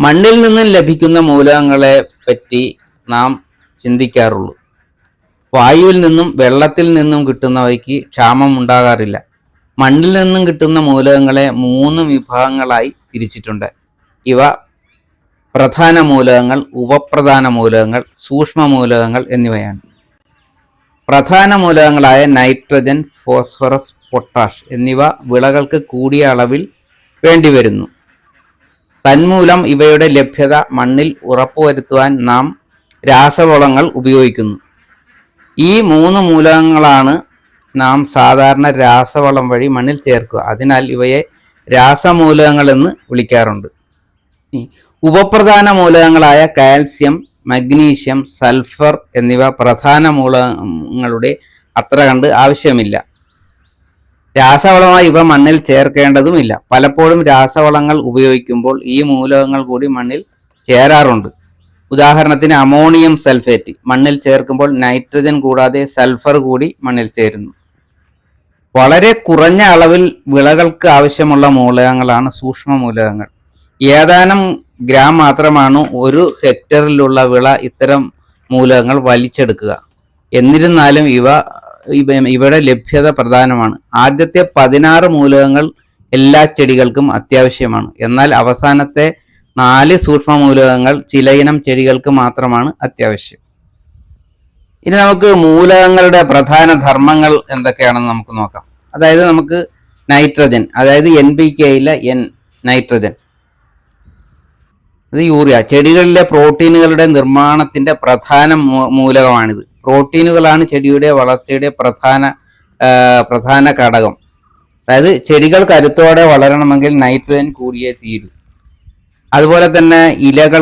മണ്ണിൽ നിന്നും ലഭിക്കുന്ന മൂലകങ്ങളെ പറ്റി നാം ചിന്തിക്കാറുള്ളൂ. വായുവിൽ നിന്നും വെള്ളത്തിൽ നിന്നും കിട്ടുന്നവയ്ക്ക് ക്ഷാമം ഉണ്ടാകാറില്ല. മണ്ണിൽ നിന്നും കിട്ടുന്ന മൂലകങ്ങളെ മൂന്ന് വിഭാഗങ്ങളായി തിരിച്ചിട്ടുണ്ട്. ഇവ പ്രധാന മൂലകങ്ങൾ ഉപപ്രധാന മൂലകങ്ങൾ സൂക്ഷ്മ മൂലകങ്ങൾ എന്നിവയാണ്. പ്രധാന മൂലകങ്ങളായ നൈട്രജൻ ഫോസ്ഫറസ് പൊട്ടാഷ് എന്നിവ വിളകൾക്ക് കൂടിയ അളവിൽ വേണ്ടിവരുന്നു. തന്മൂലം ഇവയുടെ ലഭ്യത മണ്ണിൽ ഉറപ്പുവരുത്തുവാൻ നാം രാസവളങ്ങൾ ഉപയോഗിക്കുന്നു. ഈ മൂന്ന് മൂലകങ്ങളാണ് നാം സാധാരണ രാസവളം വഴി മണ്ണിൽ ചേർക്കുക. അതിനാൽ ഇവയെ രാസമൂലകങ്ങൾ എന്ന് വിളിക്കാറുണ്ട് ഉപപ്രധാന മൂലകങ്ങളായ കാൽസ്യം മഗ്നീഷ്യം സൾഫർ എന്നിവ പ്രധാന മൂലകങ്ങളുടെ അത്ര കണ്ട് ആവശ്യമില്ല. രാസവളമായി ഇവ മണ്ണിൽ ചേർക്കേണ്ടതുമില്ല. പലപ്പോഴും രാസവളങ്ങൾ ഉപയോഗിക്കുമ്പോൾ ഈ മൂലകങ്ങൾ കൂടി മണ്ണിൽ ചേരാറുണ്ട്. ഉദാഹരണത്തിന് അമോണിയം സൾഫേറ്റ് മണ്ണിൽ ചേർക്കുമ്പോൾ നൈട്രജൻ കൂടാതെ സൾഫർ കൂടി മണ്ണിൽ ചേരുന്നു. വളരെ കുറഞ്ഞ അളവിൽ വിളകൾക്ക് ആവശ്യമുള്ള മൂലകങ്ങളാണ് സൂക്ഷ്മ മൂലകങ്ങൾ. ഏതാനും ഗ്രാം മാത്രമാണ് ഒരു ഹെക്ടറിലുള്ള വിള ഇത്തരം മൂലകങ്ങൾ വലിച്ചെടുക്കുക. എന്നിരുന്നാലും ഇവ ഇവയുടെ ലഭ്യത പ്രധാനമാണ്. ആദ്യത്തെ പതിനാറ് മൂലകങ്ങൾ എല്ലാ ചെടികൾക്കും അത്യാവശ്യമാണ്. എന്നാൽ അവസാനത്തെ നാല് സൂക്ഷ്മ മൂലകങ്ങൾ ചിലയിനം ചെടികൾക്ക് മാത്രമാണ് അത്യാവശ്യം. ഇനി നമുക്ക് മൂലകങ്ങളുടെ പ്രധാന ധർമ്മങ്ങൾ എന്തൊക്കെയാണെന്ന് നമുക്ക് നോക്കാം. അതായത് നമുക്ക് നൈട്രജൻ അതായത് എൻ പി കെയിലെ എൻ നൈട്രജൻ. ഇത് യൂറിയ ചെടികളിലെ പ്രോട്ടീനുകളുടെ നിർമ്മാണത്തിന്റെ പ്രധാന മൂലകമാണിത്. പ്രോട്ടീനുകളാണ് ചെടിയുടെ വളർച്ചയുടെ പ്രധാന പ്രധാന ഘടകം. അതായത് ചെടികൾ കരുത്തോടെ വളരണമെങ്കിൽ നൈട്രജൻ കൂടിയേ തീരൂ. അതുപോലെ തന്നെ ഇലകൾ